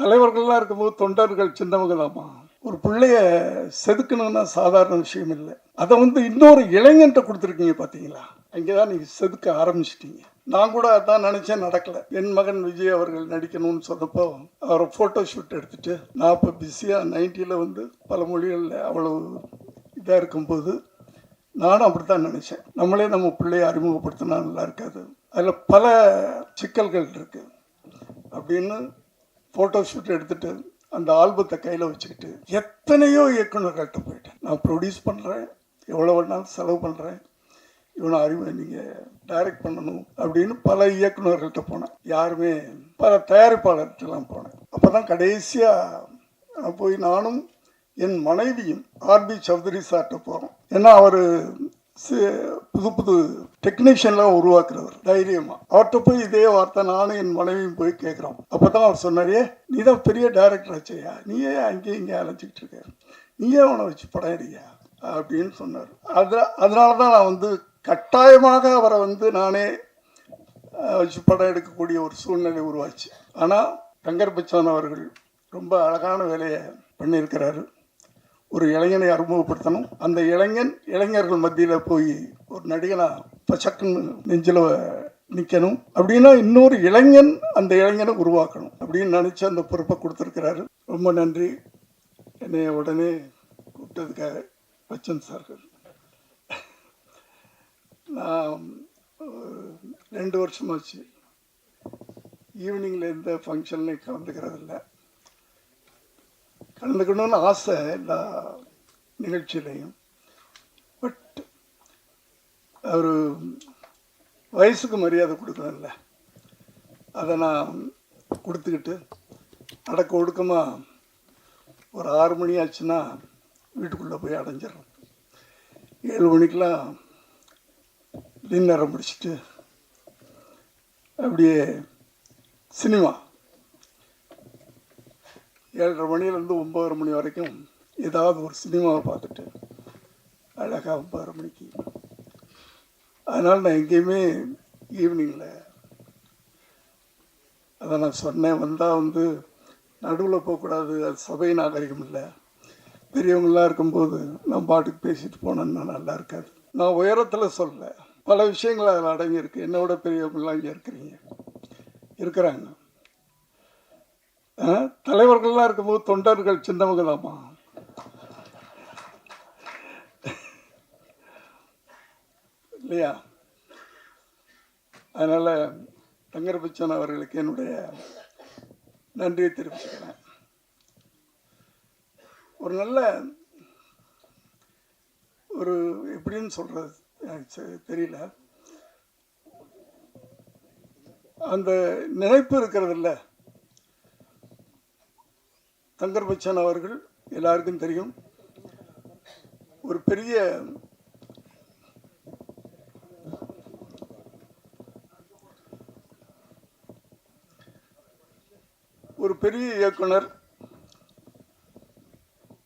தலைவர்கள்லாம் இருக்கும்போது தொண்டர்கள் சின்னவங்க தாம்மா ஒரு பிள்ளைய செதுக்கணும்னா சாதாரண விஷயம் இல்லை. அதை வந்து இன்னொரு இளைஞன்ட்ட கொடுத்துருக்கீங்க பார்த்தீங்களா? அங்கே தான் நீங்கள் செதுக்க ஆரம்பிச்சிட்டீங்க. நான் கூட அதான் நினச்சேன் நடக்கல. என் மகன் விஜய் அவர்கள் நடிக்கணும்னு சொன்னப்போ அவரை ஃபோட்டோ ஷூட் எடுத்துட்டு நான் இப்போ பிஸியாக நைன்ட்டியில் வந்து பல மொழிகளில் அவ்வளோ இதாக இருக்கும்போது நானும் அப்படி தான் நினச்சேன். நம்மளே நம்ம பிள்ளைய அறிமுகப்படுத்தினா நல்லா இருக்காது. அதில் பல சிக்கல்கள் இருக்குது அப்படின்னு ஃபோட்டோ ஷூட் எடுத்துட்டு அந்த ஆல்பத்தை கையில் வச்சுக்கிட்டு எத்தனையோ இயக்குநர்கள்ட்ட போயிட்டேன். நான் ப்ரொடியூஸ் பண்ணுறேன் எவ்வளோ வேணாலும் செலவு பண்ணுறேன் இவனை அறிவை நீங்கள் டைரக்ட் பண்ணணும் அப்படின்னு பல இயக்குநர்கள்ட்ட போனேன். யாருமே பல தயாரிப்பாளர்கிட்டலாம் போனேன். அப்போ தான் கடைசியாக போய் நானும் என் மனைவியும் ஆர்பி சௌத்ரி சார்கிட்ட போகிறோம் ஏன்னா அவர் புது புது டெக்னீஷியன்லாம் உருவாக்குறவர் தைரியமா. அவர்கிட்ட போய் இதே வார்த்தை நானும் என் மனைவியும் போய் கேட்குறோம். அப்போ தான் அவர் சொன்னாரே நீ தான் பெரிய டைரக்டர் ஆச்சையா? நீயே அங்கேயும் இங்கே அலைஞ்சிக்கிட்டு இருக்க? நீயே அவனை வச்சு படம் எடுக்கியா அப்படின்னு சொன்னார். அது அதனால தான் நான் வந்து கட்டாயமாக அவரை வந்து நானே வச்சு படம் எடுக்கக்கூடிய ஒரு சூழ்நிலை உருவாச்சு. ஆனால் தங்கர் பச்சான் அவர்கள் ரொம்ப அழகான வேலையை பண்ணியிருக்கிறாரு. ஒரு இளைஞனை அறிமுகப்படுத்தணும். அந்த இளைஞன் இளைஞர்கள் மத்தியில் போய் ஒரு நடிகனா பச்சக்குன்னு நெஞ்சில் நிற்கணும் அப்படின்னா இன்னொரு இளைஞன் அந்த இளைஞனை உருவாக்கணும் அப்படின்னு நினச்சி அந்த பொறுப்பை கொடுத்துருக்கிறாரு. ரொம்ப நன்றி. என்னை உடனே கூப்பிட்டதுக்காக பச்சன் சார்கள். நான் ரெண்டு வருஷமாச்சு. ஈவினிங்கில் எந்த ஃபங்க்ஷன்லையும் கலந்துக்கிறதில்லை. கலந்துக்கணும்னு ஆசை எல்லா நிகழ்ச்சியிலையும். பட் ஒரு வயசுக்கு மரியாதை கொடுக்கணும்ல அதை நான் கொடுத்துக்கிட்டு அடக்க ஒடுக்கமாக ஒரு ஆறு மணி ஆச்சுன்னா வீட்டுக்குள்ளே போய் அடைஞ்சிடுறோம் ஏழு மணிக்கெலாம் டின்னரை முடிச்சுட்டு அப்படியே சினிமா ஏழரை மணிலேருந்து ஒம்பதரை மணி வரைக்கும் ஏதாவது ஒரு சினிமாவை பார்த்துட்டு அழகாக ஒம்பதரை மணிக்கு. அதனால் நான் எங்கேயுமே ஈவினிங்கில் அதை நான் சொன்னேன். வந்தால் வந்து நடுவில் போகக்கூடாது அது சபை நாகரிகம் இல்லை. பெரியவங்களாம் இருக்கும்போது நான் பாட்டுக்கு பேசிட்டு போனேன்னா நல்லா இருக்காது. நான் உயரத்தில் சொல்ல பல விஷயங்கள் அதில் அடங்கியிருக்கு. என்னோட பெரியவங்களாம் இங்கே இருக்கிறீங்க. இருக்கிறாங்க. தலைவர்கள்லாம் இருக்கும்போது தொண்டர்கள் சின்னவங்க தாம்மா இல்லையா? அதனால் தங்கரபச்சன் அவர்களுக்கு என்னுடைய நன்றியை தெரிவிச்சுக்கிறேன். ஒரு நல்ல ஒரு எப்படின்னு சொல்கிறது எனக்கு தெ- தெரியல. அந்த நினைப்பு இருக்கிறது இல்லை. தங்கர் பச்சன் அவர்கள் எல்லாருக்கும் தெரியும். ஒரு பெரிய ஒரு பெரிய இயக்குனர்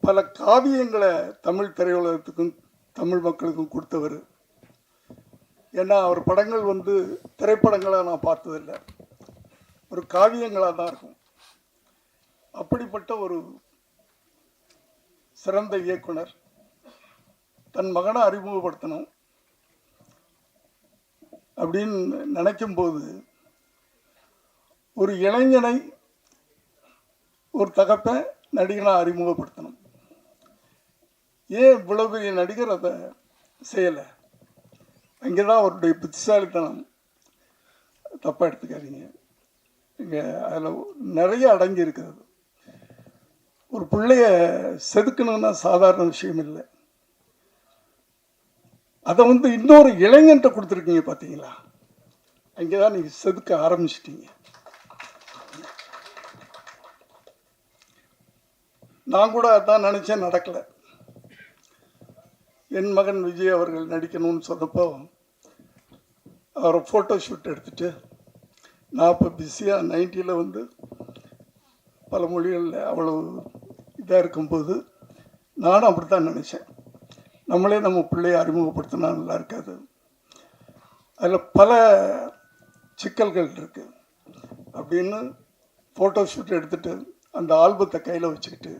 பல காவியங்களை தமிழ் திரையுலகத்துக்கும் தமிழ் மக்களுக்கும் கொடுத்தவர். ஏன்னா அவர் படங்கள் வந்து திரைப்படங்களாக நான் பார்த்ததில்லை. ஒரு காவியங்களாக தான் இருக்கும். அப்படிப்பட்ட ஒரு சிறந்த இயக்குனர். தன் மகனை அறிமுகப்படுத்தணும் அப்படின்னு நினைக்கும் போது ஒரு இளைஞனை ஒரு தகப்பை நடிகனாக அறிமுகப்படுத்தணும். ஏன் இவ்வளோ பெரிய நடிகர் அதை செய்யலை? அங்கே தான் அவருடைய புத்திசாலித்தனம் தப்பாக எடுத்துக்காதீங்க. இங்கே அதில் நிறைய அடங்கி இருக்கிறது. ஒரு பிள்ளைய செதுக்கணும்னா சாதாரண விஷயம் இல்லை. அதை வந்து இன்னொரு இளைஞன்ட்ட கொடுத்துருக்கீங்க பார்த்தீங்களா? அங்கே தான் நீங்கள் செதுக்க ஆரம்பிச்சிட்டீங்க. நான் கூட அதான் நினச்சேன் நடக்கலை. என் மகன் விஜய் அவர்கள் நடிக்கணும்னு சொன்னப்போ அவரை ஃபோட்டோ ஷூட் எடுத்துட்டு நான் இப்போ பிஸியாக நைன்ட்டியில் வந்து பல மொழிகளில் அவ்வளோ இதாக இருக்கும்போது நானும் அப்படி தான் நினச்சேன். நம்மளே நம்ம பிள்ளைய அறிமுகப்படுத்தினா நல்லா இருக்காது. அதில் பல சிக்கல்கள் இருக்குது அப்படின்னு ஃபோட்டோ ஷூட் எடுத்துட்டு அந்த ஆல்பத்தை கையில் வச்சுக்கிட்டு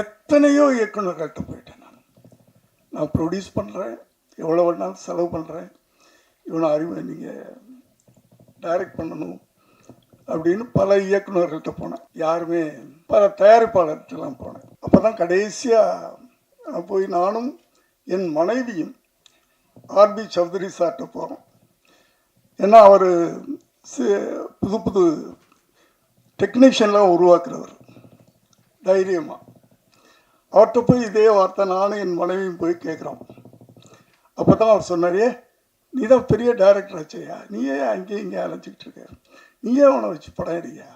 எத்தனையோ இயக்குநர்கள்ட்ட போயிட்டேன் நான். நான் ப்ரொடியூஸ் பண்ணுறேன் எவ்வளோ வேணாலும் செலவு பண்ணுறேன் இவனை அறிவு நீங்கள் டைரக்ட் பண்ணணும். அப்படின்னு பல இயக்குநர்கள்ட்ட போனேன். யாருமே பல தயாரிப்பாளர்கிட்டலாம் போனேன். அப்போ தான் கடைசியாக போய் நானும் என் மனைவியும் ஆர்பி சௌத்ரி சார்கிட்ட போகிறோம் ஏன்னா அவர் புது புது டெக்னீஷியன்லாம் உருவாக்குறவர். தைரியமாக அவர்கிட்ட போய் இதே வார்த்தை நானும் என் மனைவியும் போய் கேட்குறோம் அப்போ தான் அவர் சொன்னாரே நீ தான் பெரிய டைரக்டர் ஆச்சையா? நீயே அங்கேயும் இங்கே அலைஞ்சிக்கிட்டு இருக்க. நீயே அவனை வச்சு படம் எடுயா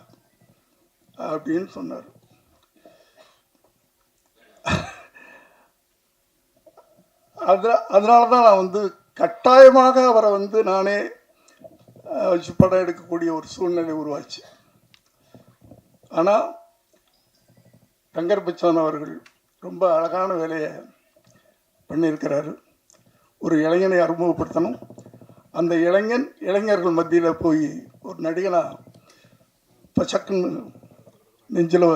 அப்படின்னு சொன்னார். அது அதனால தான் நான் வந்து கட்டாயமாக அவரை வந்து நானே வச்சு படம் எடுக்கக்கூடிய ஒரு சூழ்நிலை உருவாச்சு. ஆனால் தங்கர் பச்சான் அவர்கள் ரொம்ப அழகான வேலையை பண்ணியிருக்கிறாரு. ஒரு இளைஞனை அறிமுகப்படுத்தணும். அந்த இளைஞன் இளைஞர்கள் மத்தியில் போய் ஒரு நடிகனா பச்சக்குன்னு நெஞ்சில்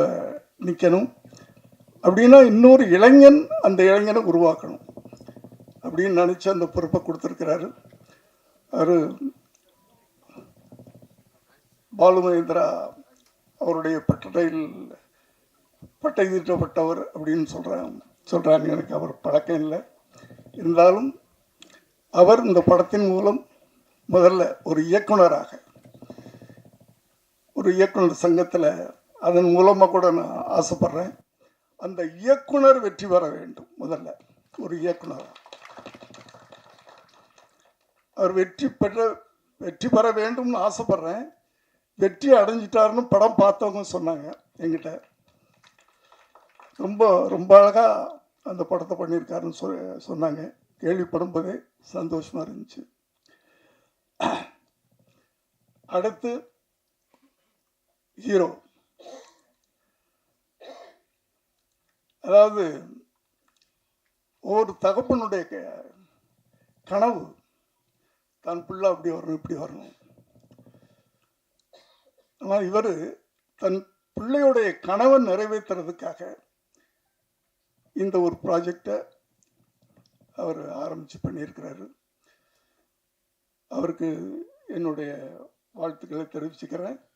நிற்கணும் அப்படின்னா இன்னொரு இளைஞன் அந்த இளைஞனை உருவாக்கணும். அப்படின்னு நினச்சி அந்த பொறுப்பை கொடுத்துருக்கிறாரு. அவர் பாலு மகேந்திரா அவருடைய பட்டடையில் பட்டை தீட்டப்பட்டவர் அப்படின்னு சொல்கிறாங்க சொல்கிறாங்க எனக்கு அவர் பழக்கம் இல்லை. இருந்தாலும் அவர் இந்த படத்தின் மூலம் முதல்ல ஒரு இயக்குனராக ஒரு இயக்குனர் சங்கத்தில் அதன் மூலமாக கூட நான் ஆசைப்படுறேன். அந்த இயக்குனர் வெற்றி பெற வேண்டும் முதல்ல ஒரு இயக்குனர். அவர் வெற்றி பெற வெற்றி பெற வேண்டும்னு ஆசைப்பட்றேன். வெற்றி அடைஞ்சிட்டாருன்னு படம் பார்த்தவங்க சொன்னாங்க என்கிட்ட. ரொம்ப ரொம்ப அழகாக அந்த படத்தை பண்ணியிருக்காருன்னு சொ சொன்னாங்க. கேள்விப்படும்போதே சந்தோஷமாக இருந்துச்சு. அடுத்து ஹீரோ. அதாவது ஒரு தகப்பனுடைய க- கனவு தன் பிள்ளை அப்படி வரணும் இப்படி வரணும். ஆனால் இவர் தன் பிள்ளையுடைய கனவை நிறைவேற்றுறதுக்காக இந்த ஒரு ப்ராஜெக்டை அவர் ஆரம்பித்து பண்ணியிருக்கிறாரு. அவருக்கு என்னுடைய வாழ்த்துக்களை தெரிவிச்சுக்கிறேன்.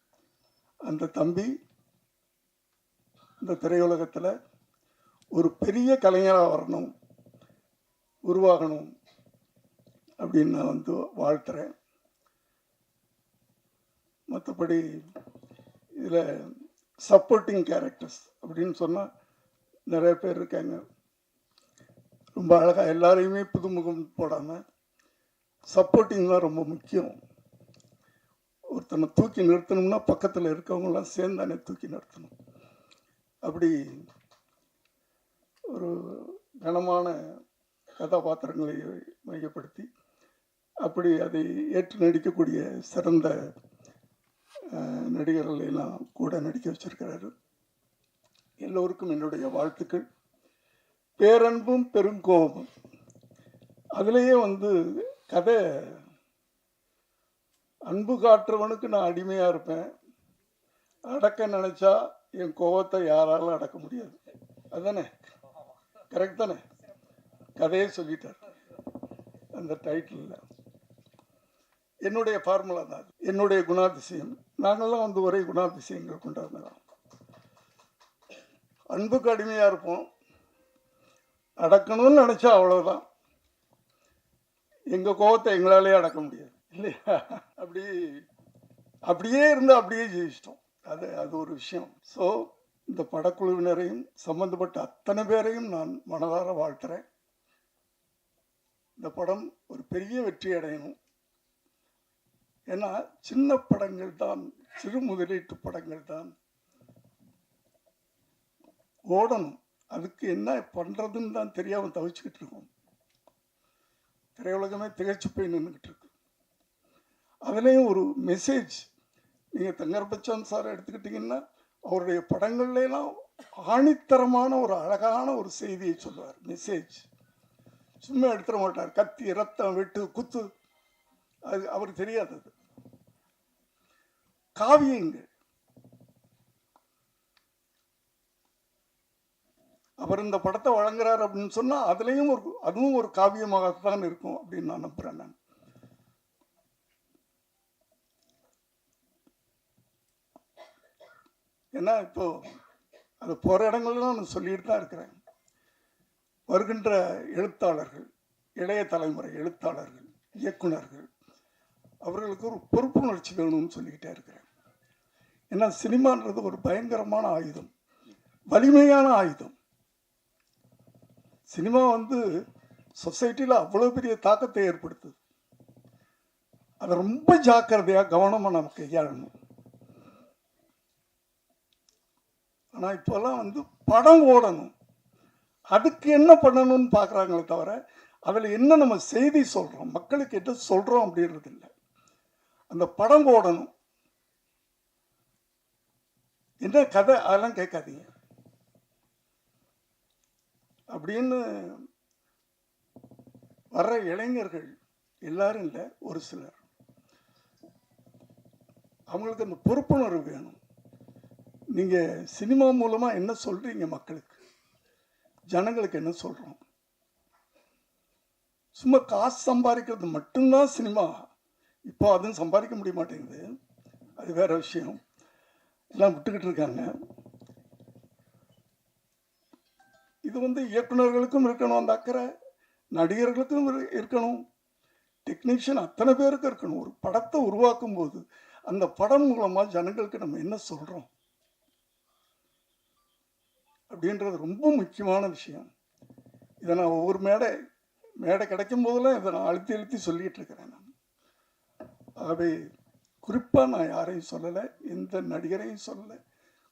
அந்த தம்பி இந்த திரையுலகத்தில் ஒரு பெரிய கலைஞராக வரணும் உருவாகணும் அப்படின்னு நான் வந்து வாழ்த்துறேன். மற்றபடி இதில் சப்போர்ட்டிங் கேரக்டர்ஸ் அப்படின்னு சொன்னால் நிறைய பேர் இருக்காங்க. ரொம்ப அழகாக எல்லாரையுமே புதுமுகம் போடாமல் சப்போர்ட்டிங் தான் ரொம்ப முக்கியம். ஒருத்தனை தூக்கி நிறுத்தணும்னா பக்கத்தில் இருக்கவங்களாம் சேர்ந்தானே தூக்கி நிறுத்தணும். அப்படி ஒரு கனமான கதாபாத்திரங்களை மையப்படுத்தி அப்படி அதை ஏற்று நடிக்கக்கூடிய சிறந்த நடிகர்களையெல்லாம் கூட நடிக்க வச்சிருக்கிறாரு. எல்லோருக்கும் என்னுடைய வாழ்த்துக்கள். பேரன்பும் பெருங்கோபம். அதுலேயே வந்து கதை அன்பு காட்டுறவனுக்கு நான் அடிமையாக இருப்பேன். அடக்க நினச்சா என் கோபத்தை யாராலும் அடக்க முடியாது. அதுதானே கரெக்ட் தானே? கதையே சொல்லிட்டார். அந்த டைட்டிலில் என்னுடைய ஃபார்முலா தான் அது. என்னுடைய குணாதிசயம். நாங்கள்லாம் வந்து ஒரே குணாதிசயங்கள் கொண்டாடுறோம் அன்புக்கு அடிமையாக இருப்போம். அடக்கணும்னு நினச்சா அவ்வளோதான் எங்கள் கோவத்தை எங்களாலே அடக்க முடியாது. இல்லையா? அப்படி அப்படியே இருந்து அப்படியே ஜெயிச்சிட்டோம். அது அது ஒரு விஷயம். ஸோ இந்த படக்குழுவினரையும் சம்பந்தப்பட்ட அத்தனை பேரையும் நான் மனதார வாழ்த்துறேன். இந்த படம் ஒரு பெரிய வெற்றி அடையணும். ஏன்னா சின்ன படங்கள் தான் சிறு முதலீட்டு படங்கள் தான் ஓடணும். அதுக்கு என்ன பண்ணுறதுன்னு தான் தெரியாமல் தவிச்சுக்கிட்டு இருக்கோம். திரையுலகமே திகைச்சு போய் நின்றுக்கிட்டு இருக்கு. அதுலேயும் ஒரு மெசேஜ் நீங்கள் தங்கர்பச்சான் சார் எடுத்துக்கிட்டிங்கன்னா அவருடைய படங்கள்லாம் ஆணித்தரமான ஒரு அழகான ஒரு செய்தியை சொல்லுவார். மெசேஜ் சும்மா எடுத்துட மாட்டார். கத்தி ரத்தம் வெட்டு குத்து. அது அவர் தெரியாதது காவியங்கள். அவர் இந்த படத்தை வழங்குறார் அப்படின்னு சொன்னால் அதுலேயும் ஒரு அதுவும் ஒரு காவியமாகத்தான் இருக்கும் அப்படின்னு நான் நம்புகிறேன் நான். ஏன்னா இப்போது அது போகிற இடங்கள்லாம் நான் சொல்லிட்டு தான் இருக்கிறேன். வருகின்ற எழுத்தாளர்கள் இளைய தலைமுறை எழுத்தாளர்கள் இயக்குனர்கள் அவர்களுக்கு ஒரு பொறுப்புணர்ச்சி வேணும்னு சொல்லிக்கிட்டே இருக்கிறேன். ஏன்னா சினிமான்றது ஒரு பயங்கரமான ஆயுதம் வலிமையான ஆயுதம். சினிமா வந்து சொசைட்டியில் அவ்வளோ பெரிய தாக்கத்தை ஏற்படுத்துது. அதை ரொம்ப ஜாக்கிரதையாக கவனமாக நம்ம கையாளணும். ஆனால் இப்போல்லாம் வந்து படம் ஓடணும். அதுக்கு என்ன பண்ணணும்னு பார்க்குறாங்களே தவிர அதில் என்ன நம்ம செய்தி சொல்கிறோம் மக்களுக்கு என்ன சொல்கிறோம் அப்படின்றது இல்லை. அந்த படம் ஓடணும். என்ன கதை? அதெல்லாம் கேட்காதீங்க. அப்படின்னு வர்ற இளைஞர்கள் எல்லாரும் இல்லை ஒரு சிலர். அவங்களுக்கு அந்த பொறுப்புணர்வு வேணும். நீங்கள் சினிமா மூலமாக என்ன சொல்கிறீங்க மக்களுக்கு? ஜனங்களுக்கு என்ன சொல்கிறோம் சும்மா காசு சம்பாதிக்கிறது மட்டும்தான் சினிமா. இப்போ அதுவும் சம்பாதிக்க முடிய மாட்டேங்குது. அது வேற விஷயம். எல்லாம் விட்டுக்கிட்டு இருக்காங்க. இது வந்து இயக்குனர்களுக்கும் இருக்கணும் அந்த அக்கறை. நடிகர்களுக்கும் இரு- இருக்கணும். டெக்னீஷியன் அத்தனை பேருக்கு இருக்கணும். ஒரு படத்தை உருவாக்கும் போது அந்த படம் மூலமாக ஜனங்களுக்கு நம்ம என்ன சொல்கிறோம் அப்படின்றது ரொம்ப முக்கியமான விஷயம். இதை நான் ஒவ்வொரு மேடை மேடை கிடைக்கும் போதெல்லாம் இதை நான் அழுத்தி அழுத்தி சொல்லிட்டு இருக்கிறேன் நான். ஆகவே குறிப்பாக நான் யாரையும் சொல்லலை எந்த நடிகரையும் சொல்லலை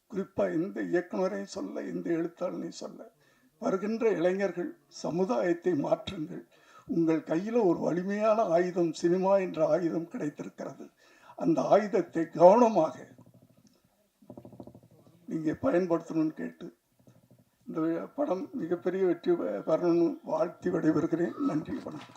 குறிப்பாக எந்த இயக்குனரையும் சொல்ல எந்த எழுத்தாளனையும் சொல்ல வருகின்ற இளைஞர்கள் சமுதாயத்தை மாற்றுங்கள். உங்கள் கையில் ஒரு வலிமையான ஆயுதம் சினிமா என்ற ஆயுதம் கிடைத்திருக்கிறது. அந்த ஆயுதத்தை கவனமாக நீங்கள் பயன்படுத்தணும்னு கேட்டு இந்த படம் மிகப்பெரிய வெற்றி பெறணும்னு வாழ்த்தி விடைபெறுகிறேன். நன்றி வணக்கம்.